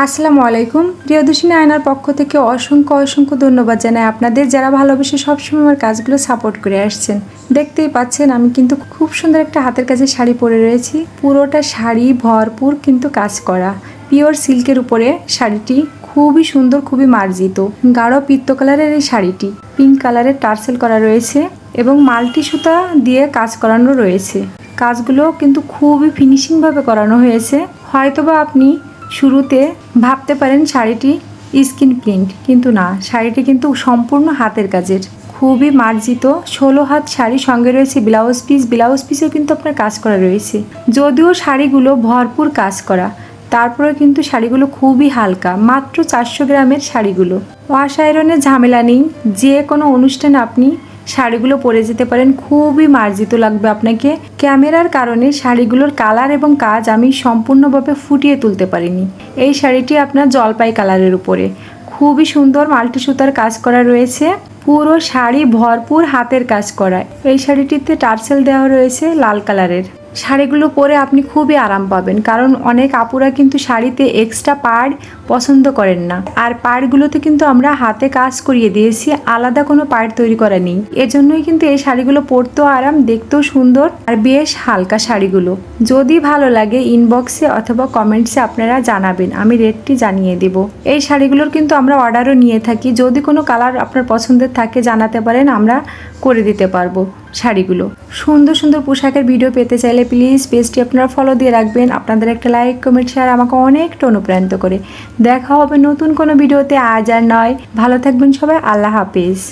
আসসালামু আলাইকুম। প্রিয়দর্শিনী আয়নার পক্ষ থেকে অসংখ্য অসংখ্য ধন্যবাদ জানাই আপনাদের যারা ভালোবেসে সবসময় আমার কাজগুলো সাপোর্ট করে আসছেন। দেখতেই পাচ্ছেন আমি কিন্তু খুব সুন্দর একটা হাতের কাজের শাড়ি পরে রয়েছি। পুরোটা শাড়ি ভরপুর কিন্তু কাজ করা। পিওর সিল্কের উপরে শাড়িটি খুবই সুন্দর, খুবই মার্জিত। গাঢ় পিত্ত কালারের এই শাড়িটি। পিঙ্ক কালারের টার্সেল করা রয়েছে এবং মাল্টি সুতা দিয়ে কাজ করানো রয়েছে। কাজগুলো কিন্তু খুবই ফিনিশিংভাবে করানো হয়েছে। হয়তোবা আপনি শুরুতে ভাবতে পারেন শাড়িটি স্কিন প্রিন্ট, কিন্তু না, শাড়িটি কিন্তু সম্পূর্ণ হাতের কাজের। খুবই মার্জিত ষোলো হাত শাড়ি সঙ্গে রয়েছে ব্লাউজ পিস, ব্লাউজ পিসেও কিন্তু আপনার কাজ করা রয়েছে। যদিও শাড়িগুলো ভরপুর কাজ করা তারপরে কিন্তু শাড়িগুলো খুবই হালকা, মাত্র চারশো গ্রামের শাড়িগুলো। ওয়াশ আয়রনের ঝামেলা নেই, যে কোনো অনুষ্ঠানে আপনি শাড়িগুলো পরে যেতে পারেন, খুবই মার্জিত লাগবে আপনাকে। ক্যামেরার কারণে শাড়িগুলোর কালার এবং কাজ আমি সম্পূর্ণভাবে ফুটিয়ে তুলতে পারিনি। এই শাড়িটি আপনার জলপাই কালারের উপরে। খুবই সুন্দর মাল্টি সুতার কাজ করা রয়েছে। পুরো শাড়ি ভরপুর হাতের কাজ করা এই শাড়িটিতে টার্সেল দেওয়া রয়েছে লাল কালারের। শাড়িগুলো পরে আপনি খুবই আরাম পাবেন, কারণ অনেক আপুরা কিন্তু শাড়িতে এক্সট্রা পাড় পছন্দ করেন না। আর পাড়গুলোতে কিন্তু আমরা হাতে কাজ করিয়ে দিয়েছি, আলাদা কোনো পাড় তৈরি করা নেই। এজন্যই কিন্তু এই শাড়িগুলো পরতেও আরাম, দেখতেও সুন্দর আর বেশ হালকা শাড়িগুলো। যদি ভালো লাগে ইনবক্সে অথবা কমেন্টসে আপনারা জানাবেন, আমি রেটটি জানিয়ে দেব। এই শাড়িগুলোর কিন্তু আমরা অর্ডারও নিয়ে থাকি। যদি কোনো কালার আপনার পছন্দের থাকে জানাতে পারেন, আমরা করে দিতে পারব শাড়িগুলো। সুন্দর সুন্দর পোশাকের ভিডিও পেতে চাইলে প্লিজ পেজটি আপনারা ফলো দিয়ে রাখবেন। আপনাদের একটা লাইক কমেন্ট শেয়ার আমাকে অনেকটা অনুপ্রাণিত করে। দেখা হবে নতুন কোনো ভিডিওতে আজ আর নয়। ভালো থাকবেন সবাই, আল্লাহ হাফিজ।